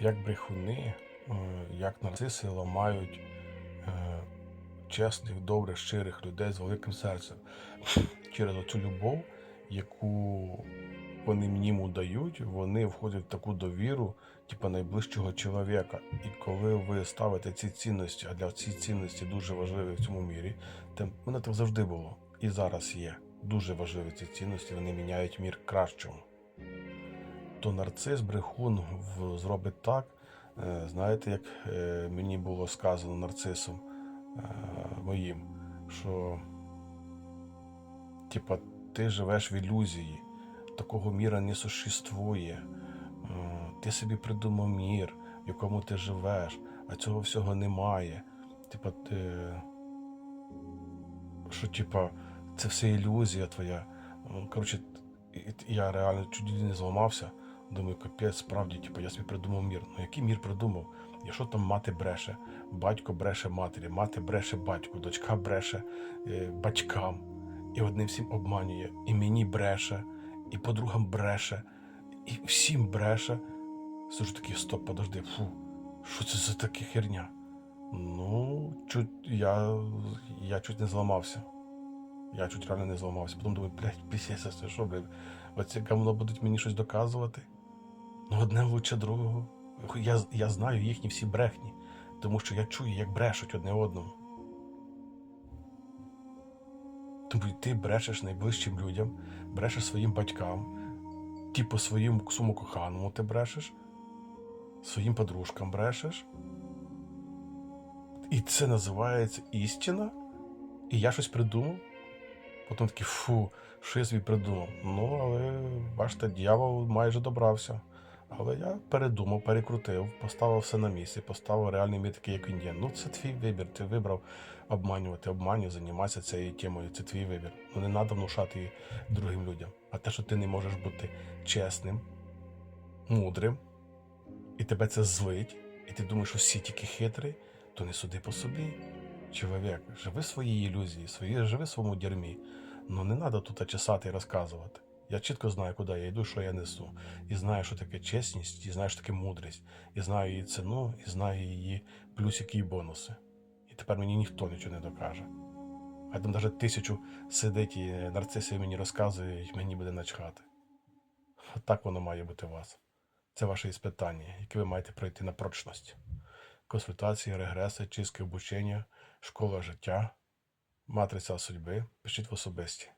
як брехуни, е, як нарциси ламають е, чесних, добрих, щирих людей з великим серцем через оцю любов, яку вони мені дають, вони входять в таку довіру, типу найближчого чоловіка. І коли ви ставите ці цінності, а для ці цінності дуже важливі в цьому мірі, то мене так завжди було і зараз є. Дуже важливі ці цінності, вони міняють мір кращому. То нарцис, брехун зробить так, е, знаєте, як е, мені було сказано нарцисом е, моїм, що типа ти живеш в ілюзії, такого міра не существує. Ти собі придумав мір, в якому ти живеш, а цього всього немає. Типа, ти, що, типа, це все ілюзія твоя. Коротше, я реально чуть не зламався. Думаю, капець, справді, типу, я собі придумав мір. Ну який мір придумав? Якщо там мати бреше, батько бреше матері, мати бреше батьку, дочка бреше е, батькам, і одним всім обманює, і мені бреше, і подругам бреше, і всім бреше. Сижу такий, стоп, подожди, фу, що це за таке херня? Ну, чуть я, я чуть не зламався. Я чуть реально не зламався. Потім думаю, блядь, пісяся, що, блядь, оці говно будуть мені щось доказувати. Ну, одне лучше другого. Я, я знаю їхні всі брехні, тому що я чую, як брешуть одне одному. Тому ти брешеш найближчим людям, брешеш своїм батькам, типу своїм своєму коханому ти брешеш, своїм подружкам брешеш. І це називається істина. І я щось придумав. Потім такий, фу, що я собі придумав. Ну, але бачите, дьявол майже добрався. Але я передумав, перекрутив, поставив все на місце, поставив реальний мір такий, як він є. Ну, це твій вибір. Ти вибрав обманювати, обманювати, займатися цією темою. Це твій вибір. Ну не треба внушати її другим людям. А те, що ти не можеш бути чесним, мудрим, і тебе це злить, і ти думаєш, що всі тільки хитрі, то не суди по собі. Чоловік, живи свої ілюзії, свої, живи своєму дерьмі. Ну не треба тут чесати і розказувати. Я чітко знаю, куди я йду, що я несу. І знаю, що таке чесність, і знаю, що таке мудрість. І знаю її ціну, і знаю її плюсики і бонуси. І тепер мені ніхто нічого не докаже. А там навіть тисячу сидить і нарцисів мені розказує, і мені буде начхати. От так воно має бути у вас. Це ваше іспитання, яке ви маєте пройти на прочність. Консультації, регреси, чистки обучення, школа життя, матриця судьби. Пишіть в особисті.